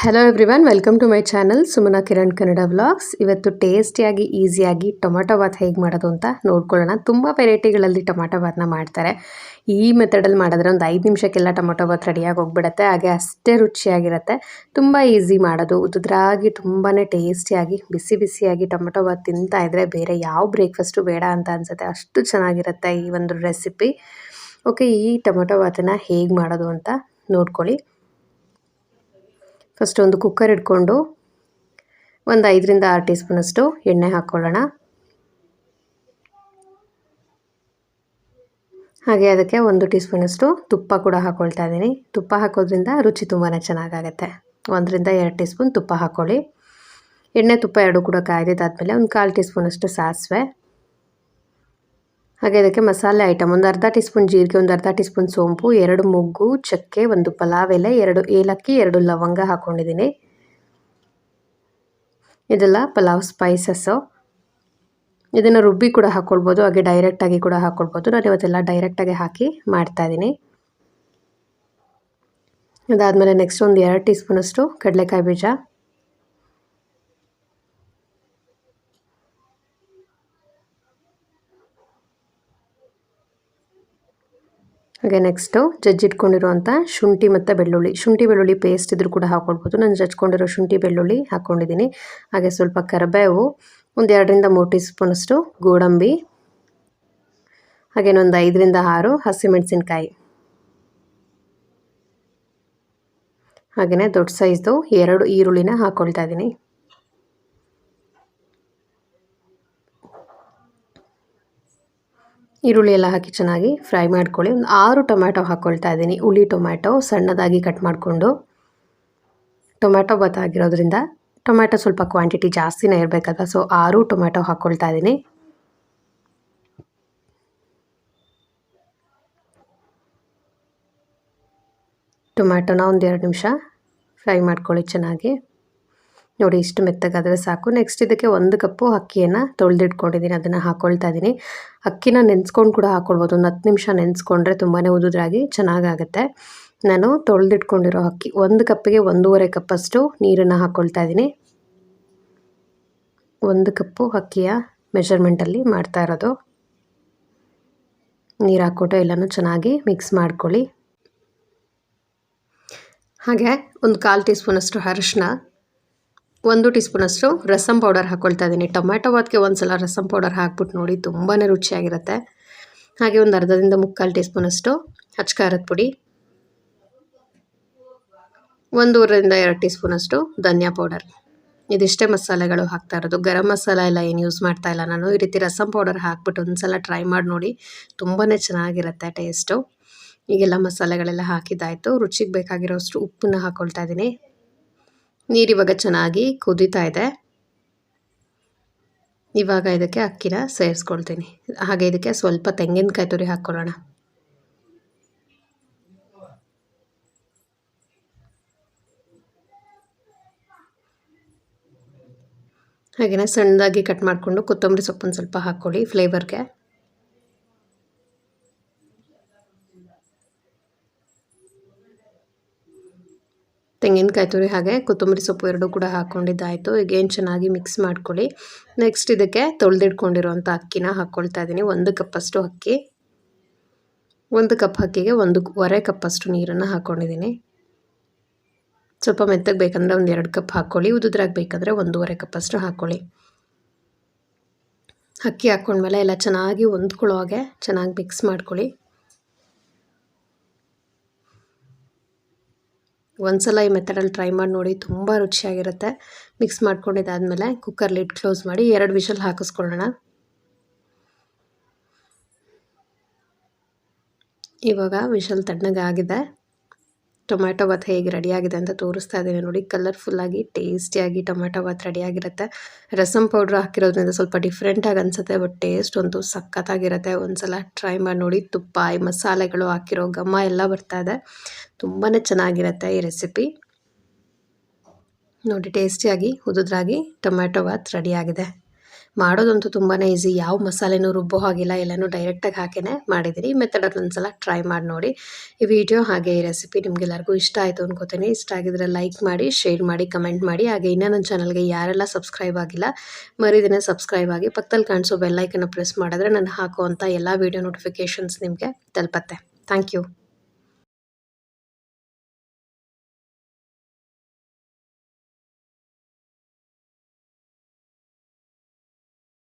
Hello everyone welcome to my channel Sumana Kiran Kannada vlogs ಇವತ್ತು ಟೇಸ್ಟಿಯಾಗಿ ಈಸಿಯಾಗಿ tomato Baat ಹೇಗೆ ಮಾಡೋದು ಅಂತ ನೋಡ್ಕೊಳ್ಳೋಣ. ತುಂಬ ವೆರೈಟಿಗಳಲ್ಲಿ ಟೊಮಾಟೊ ಬಾತ್ನ ಮಾಡ್ತಾರೆ. ಈ ಮೆಥಡಲ್ಲಿ ಮಾಡಿದ್ರೆ ಒಂದು ಐದು ನಿಮಿಷಕ್ಕೆಲ್ಲ ಟೊಮೊಟೊ ಬಾತ್ ರೆಡಿಯಾಗಿ ಹೋಗ್ಬಿಡುತ್ತೆ. ಹಾಗೆ ಅಷ್ಟೇ ರುಚಿಯಾಗಿರುತ್ತೆ. ತುಂಬ ಈಸಿ ಮಾಡೋದು. ಉದುದ್ರಾಗಿ ತುಂಬಾ ಟೇಸ್ಟಿಯಾಗಿ ಬಿಸಿ ಬಿಸಿಯಾಗಿ ಟೊಮೊಟೊ ಬಾತ್ ತಿಂತಾ ಇದ್ದರೆ ಬೇರೆ ಯಾವ ಬ್ರೇಕ್ಫಾಸ್ಟು ಬೇಡ ಅಂತ ಅನಿಸುತ್ತೆ. ಅಷ್ಟು ಚೆನ್ನಾಗಿರುತ್ತೆ ಈ ಒಂದು ರೆಸಿಪಿ ಓಕೆ ಈ ಟೊಮೊಟೊ ಬಾತನ್ನು ಹೇಗೆ ಮಾಡೋದು ಅಂತ ನೋಡ್ಕೊಳ್ಳಿ. ಫಸ್ಟ್ ಒಂದು ಕುಕ್ಕರ್ ಇಟ್ಕೊಂಡು ಒಂದು ಐದರಿಂದ ಆರು ಟೀ ಸ್ಪೂನಷ್ಟು ಎಣ್ಣೆ ಹಾಕ್ಕೊಳ್ಳೋಣ. ಹಾಗೆ ಅದಕ್ಕೆ ಒಂದು ಟೀ ಸ್ಪೂನಷ್ಟು ತುಪ್ಪ ಕೂಡ ಹಾಕ್ಕೊಳ್ತಾ ಇದ್ದೀನಿ. ತುಪ್ಪ ಹಾಕೋದ್ರಿಂದ ರುಚಿ ತುಂಬಾ ಚೆನ್ನಾಗಾಗುತ್ತೆ. ಒಂದರಿಂದ ಎರಡು ಟೀ ಸ್ಪೂನ್ ತುಪ್ಪ ಹಾಕ್ಕೊಳ್ಳಿ. ಎಣ್ಣೆ ತುಪ್ಪ ಎರಡು ಕೂಡ ಕಾಯ್ದಿದ್ದಾದಮೇಲೆ ಒಂದು ಕಾಲು ಟೀ ಸ್ಪೂನಷ್ಟು ಸಾಸಿವೆ. ಹಾಗೆ ಅದಕ್ಕೆ ಮಸಾಲೆ ಐಟಮ್ ಒಂದು ಅರ್ಧ ಟೀ ಸ್ಪೂನ್ ಜೀರಿಗೆ, ಒಂದು ಅರ್ಧ ಟೀ ಸ್ಪೂನ್ ಸೋಂಪು, ಎರಡು ಮೊಗ್ಗು, ಚಕ್ಕೆ, ಒಂದು ಪಲಾವ್ ಎಲೆ, ಎರಡು ಏಲಕ್ಕಿ, ಎರಡು ಲವಂಗ ಹಾಕ್ಕೊಂಡಿದ್ದೀನಿ ಇದೆಲ್ಲ ಪಲಾವ್ ಸ್ಪೈಸಸ್ಸು ಇದನ್ನು ರುಬ್ಬಿ ಕೂಡ ಹಾಕ್ಕೊಳ್ಬೋದು ಹಾಗೆ ಡೈರೆಕ್ಟಾಗಿ ಕೂಡ ಹಾಕ್ಕೊಳ್ಬೋದು ನಾನು ಇವತ್ತೆಲ್ಲ ಡೈರೆಕ್ಟಾಗಿ ಹಾಕಿ ಮಾಡ್ತಾಯಿದ್ದೀನಿ ಅದಾದಮೇಲೆ ನೆಕ್ಸ್ಟ್ ಒಂದು ಎರಡು ಟೀ ಸ್ಪೂನಷ್ಟು ಕಡಲೆಕಾಯಿ ಬೀಜ. ಹಾಗೆ ನೆಕ್ಸ್ಟು ಜಜ್ಜಿಟ್ಕೊಂಡಿರುವಂಥ ಶುಂಠಿ ಮತ್ತು ಬೆಳ್ಳುಳ್ಳಿ. ಶುಂಠಿ, ಬೆಳ್ಳುಳ್ಳಿ ಪೇಸ್ಟ್ ಇದ್ರೂ ಕೂಡ ಹಾಕ್ಕೊಳ್ಬೋದು ನಾನು ಜಜ್ಕೊಂಡಿರೋ ಶುಂಠಿ, ಬೆಳ್ಳುಳ್ಳಿ ಹಾಕ್ಕೊಂಡಿದ್ದೀನಿ ಹಾಗೆ ಸ್ವಲ್ಪ ಕರಿಬೇವು, ಒಂದು ಎರಡರಿಂದ ಮೂರು ಟೀ ಸ್ಪೂನಷ್ಟು ಗೋಡಂಬಿ ಹಾಗೇನೊಂದು ಐದರಿಂದ ಆರು ಹಸಿಮೆಣಸಿನ್ಕಾಯಿ. ಹಾಗೆಯೇ ದೊಡ್ಡ ಸೈಜ್ದು ಎರಡು ಈರುಳ್ಳಿನ ಹಾಕ್ಕೊಳ್ತಾ ಇದ್ದೀನಿ. ಈರುಳ್ಳಿ ಎಲ್ಲ ಹಾಕಿ ಚೆನ್ನಾಗಿ ಫ್ರೈ ಮಾಡ್ಕೊಳ್ಳಿ. ಒಂದು ಆರು ಟೊಮ್ಯಾಟೊ ಹಾಕ್ಕೊಳ್ತಾ ಇದ್ದೀನಿ. ಹುಳಿ ಟೊಮ್ಯಾಟೊ ಸಣ್ಣದಾಗಿ ಕಟ್ ಮಾಡಿಕೊಂಡು. ಟೊಮ್ಯಾಟೊ ಬತ್ತಾಗಿರೋದ್ರಿಂದ ಟೊಮ್ಯಾಟೊ ಸ್ವಲ್ಪ ಕ್ವಾಂಟಿಟಿ ಜಾಸ್ತಿನೇ ಇರಬೇಕಲ್ಲ ಸೊ ಆರು ಟೊಮ್ಯಾಟೊ ಹಾಕ್ಕೊಳ್ತಾ ಇದ್ದೀನಿ. ಟೊಮ್ಯಾಟೊನ ಒಂದು ಎರಡು ನಿಮಿಷ ಫ್ರೈ ಮಾಡ್ಕೊಳ್ಳಿ ಚೆನ್ನಾಗಿ. ನೋಡಿ, ಇಷ್ಟು ಮೆತ್ತಗಾದರೆ ಸಾಕು. ನೆಕ್ಸ್ಟ್ ಇದಕ್ಕೆ ಒಂದು ಕಪ್ಪು ಅಕ್ಕಿಯನ್ನು ತೊಳೆದಿಟ್ಕೊಂಡಿದ್ದೀನಿ. ಅದನ್ನು ಹಾಕ್ಕೊಳ್ತಾ ಇದ್ದೀನಿ ಅಕ್ಕಿನ ನೆನೆಸ್ಕೊಂಡು ಕೂಡ ಹಾಕ್ಕೊಳ್ಬೋದು ಒಂದು ಹತ್ತು ನಿಮಿಷ ನೆನೆಸ್ಕೊಂಡ್ರೆ ತುಂಬಾ ಉದುದ್ರಾಗಿ ಚೆನ್ನಾಗಾಗುತ್ತೆ. ನಾನು ತೊಳೆದಿಟ್ಕೊಂಡಿರೋ ಅಕ್ಕಿ, ಒಂದು ಕಪ್ಪಿಗೆ ಒಂದೂವರೆ ಕಪ್ಪಷ್ಟು ನೀರನ್ನು ಹಾಕ್ಕೊಳ್ತಾ ಇದ್ದೀನಿ ಒಂದು ಕಪ್ಪು ಅಕ್ಕಿಯ ಮೆಷರ್ಮೆಂಟಲ್ಲಿ ಮಾಡ್ತಾ ಇರೋದು. ನೀರು ಹಾಕ್ಕೊಟ್ಟು ಎಲ್ಲನೂ ಚೆನ್ನಾಗಿ ಮಿಕ್ಸ್ ಮಾಡ್ಕೊಳ್ಳಿ. ಹಾಗೆ ಒಂದು ಕಾಲು ಟೀ ಸ್ಪೂನಷ್ಟು ಅರಿಶಿನ ಒಂದು ಟೀ ಸ್ಪೂನಷ್ಟು ರಸಂ ಪೌಡರ್ ಹಾಕ್ಕೊಳ್ತಾ ಇದ್ದೀನಿ. ಟೊಮ್ಯಾಟೊ ಬಾತ್ಗೆ ಒಂದು ಸಲ ರಸಂ ಪೌಡರ್ ಹಾಕ್ಬಿಟ್ಟು ನೋಡಿ ತುಂಬಾ ರುಚಿಯಾಗಿರುತ್ತೆ. ಹಾಗೆ ಒಂದು ಅರ್ಧದಿಂದ ಮುಕ್ಕಾಲು ಟೀ ಸ್ಪೂನಷ್ಟು ಹಚ್ಕಾರದ ಪುಡಿ. ಒಂದೂವರೆಯಿಂದ ಎರಡು ಟೀ ಸ್ಪೂನಷ್ಟು ಧನಿಯಾ ಪೌಡರ್ ಇದಿಷ್ಟೇ ಮಸಾಲೆಗಳು ಹಾಕ್ತಾ ಇರೋದು. ಗರಂ ಮಸಾಲೆ ಎಲ್ಲ ಏನು ಯೂಸ್ ಮಾಡ್ತಾ ಇಲ್ಲ ನಾನು. ಈ ರೀತಿ ರಸಂ ಪೌಡರ್ ಹಾಕ್ಬಿಟ್ಟು ಒಂದು ಸಲ ಟ್ರೈ ಮಾಡಿ ನೋಡಿ ತುಂಬಾ ಚೆನ್ನಾಗಿರುತ್ತೆ ಟೇಸ್ಟು ಈಗೆಲ್ಲ ಮಸಾಲೆಗಳೆಲ್ಲ ಹಾಕಿದ್ದಾಯಿತು. ರುಚಿಗೆ ಬೇಕಾಗಿರೋಷ್ಟು ಉಪ್ಪನ್ನ ಹಾಕ್ಕೊಳ್ತಾ ಇದ್ದೀನಿ. ನೀರಿವಾಗ ಚೆನ್ನಾಗಿ ಕುದೀತಾ ಇದೆ. ಇವಾಗ ಇದಕ್ಕೆ ಅಕ್ಕಿನ ಸೇರಿಸ್ಕೊಳ್ತೀನಿ. ಹಾಗೆ ಇದಕ್ಕೆ ಸ್ವಲ್ಪ ತೆಂಗಿನಕಾಯಿ ತುರಿ ಹಾಕ್ಕೊಳ್ಳೋಣ. ಹಾಗೆಯೇ ಸಣ್ಣದಾಗಿ ಕಟ್ ಮಾಡಿಕೊಂಡು ಕೊತ್ತಂಬರಿ ಸೊಪ್ಪನ್ನು ಸ್ವಲ್ಪ ಹಾಕ್ಕೊಳ್ಳಿ ಫ್ಲೇವರ್ಗೆ. ತೆಂಗಿನಕಾಯಿ ತುರಿ ಹಾಗೆ ಕೊತ್ತಂಬರಿ ಸೊಪ್ಪು ಎರಡೂ ಕೂಡ ಹಾಕ್ಕೊಂಡಿದ್ದಾಯಿತು. ಈಗ ಏನು ಚೆನ್ನಾಗಿ ಮಿಕ್ಸ್ ಮಾಡ್ಕೊಳ್ಳಿ. ನೆಕ್ಸ್ಟ್ ಇದಕ್ಕೆ ತೊಳೆದಿಟ್ಕೊಂಡಿರುವಂಥ ಅಕ್ಕಿನ ಹಾಕ್ಕೊಳ್ತಾ ಇದ್ದೀನಿ ಒಂದು ಕಪ್ಪಷ್ಟು ಅಕ್ಕಿ, ಒಂದು ಕಪ್ ಅಕ್ಕಿಗೆ ಒಂದು ವರೆ ಕಪ್ಪಷ್ಟು ನೀರನ್ನು ಹಾಕ್ಕೊಂಡಿದ್ದೀನಿ ಸ್ವಲ್ಪ ಮೆತ್ತಗೆ ಬೇಕಂದರೆ ಒಂದು ಎರಡು ಕಪ್ ಹಾಕ್ಕೊಳ್ಳಿ ಉದುದ್ರಾಗ ಬೇಕಂದರೆ ಒಂದೂವರೆ ಕಪ್ಪಷ್ಟು ಹಾಕ್ಕೊಳ್ಳಿ ಅಕ್ಕಿ ಹಾಕ್ಕೊಂಡ್ಮೇಲೆ ಎಲ್ಲ ಚೆನ್ನಾಗಿ ಹೊಂದ್ಕೊಳ್ಳೋ ಹಾಗೆ ಚೆನ್ನಾಗಿ ಮಿಕ್ಸ್ ಮಾಡ್ಕೊಳ್ಳಿ. ಒಂದು ಸಲ ಈ ಮೆಥಡಲ್ಲಿ ಟ್ರೈ ಮಾಡಿ ನೋಡಿ, ತುಂಬ ರುಚಿಯಾಗಿರುತ್ತೆ. ಮಿಕ್ಸ್ ಮಾಡ್ಕೊಂಡಿದ್ದಾದಮೇಲೆ ಕುಕ್ಕರ್ಲಿ ಲಿಡ್ ಕ್ಲೋಸ್ ಮಾಡಿ ಎರಡು ವಿಷಲ್ ಹಾಕಿಸ್ಕೊಳ್ಳೋಣ. ಇವಾಗ ವಿಷಲ್ ತಣ್ಣಗಾಗಿದೆ. ಟೊಮ್ಯಾಟೊ ಬಾತ್ ಹೇಗೆ ರೆಡಿಯಾಗಿದೆ ಅಂತ ತೋರಿಸ್ತಾ ಇದ್ದೀನಿ ನೋಡಿ. ಕಲರ್ಫುಲ್ಲಾಗಿ, ಟೇಸ್ಟಿಯಾಗಿ ಟೊಮ್ಯಾಟೊ ಬಾತ್ ರೆಡಿಯಾಗಿರುತ್ತೆ. ರಸಮ್ ಪೌಡ್ರ್ ಹಾಕಿರೋದ್ರಿಂದ ಸ್ವಲ್ಪ ಡಿಫ್ರೆಂಟಾಗಿ ಅನಿಸುತ್ತೆ, ಬಟ್ ಟೇಸ್ಟ್ ಒಂದು ಸಖತ್ತಾಗಿರುತ್ತೆ. ಒಂದು ಸಲ ಟ್ರೈ ಮಾಡಿ ನೋಡಿ. ತುಪ್ಪ ಈ ಮಸಾಲೆಗಳು ಹಾಕಿರೋ ಘಮ ಎಲ್ಲ ಬರ್ತಾ ಇದೆ. ತುಂಬಾ ಚೆನ್ನಾಗಿರುತ್ತೆ ಈ ರೆಸಿಪಿ. ನೋಡಿ, ಟೇಸ್ಟಿಯಾಗಿ ಉದುದ್ರಾಗಿ ಟೊಮ್ಯಾಟೊ ಬಾತ್ ರೆಡಿಯಾಗಿದೆ. ಮಾಡೋದಂತೂ ತುಂಬಾ ಈಸಿ. ಯಾವ ಮಸಾಲೆನೂ ರುಬ್ಬೋ ಹಾಗಿಲ್ಲ, ಎಲ್ಲನೂ ಡೈರೆಕ್ಟಾಗಿ ಹಾಕೇನೆ ಮಾಡಿದ್ದೀನಿ ಈ ಮೆಥಡಲ್ಲಿ ಒಂದ್ಸಲ ಟ್ರೈ ಮಾಡಿ ನೋಡಿ. ಈ ವಿಡಿಯೋ ಹಾಗೆ ಈ ರೆಸಿಪಿ ನಿಮ್ಗೆಲ್ಲರಿಗೂ ಇಷ್ಟ ಆಯಿತು ಅನ್ಕೋತೀನಿ. ಇಷ್ಟ ಆಗಿದ್ರೆ ಲೈಕ್ ಮಾಡಿ ಶೇರ್ ಮಾಡಿ ಕಮೆಂಟ್ ಮಾಡಿ. ಹಾಗೆ ಇನ್ನೂ ನನ್ನ ಚಾನಲ್ಗೆ ಯಾರೆಲ್ಲ ಸಬ್ಸ್ಕ್ರೈಬ್ ಆಗಿಲ್ಲ, ಮರಿದಿನ ಸಬ್ಸ್ಕ್ರೈಬ್ ಆಗಿ ಪಕ್ಕದಲ್ಲಿ ಕಾಣಿಸೋ ಬೆಲ್ಲೈಕನ್ನು ಪ್ರೆಸ್ ಮಾಡಿದ್ರೆ ನಾನು ಹಾಕುವಂಥ ಎಲ್ಲ ವೀಡಿಯೋ ನೋಟಿಫಿಕೇಷನ್ಸ್ ನಿಮಗೆ ತಲುಪತ್ತೆ. Thank you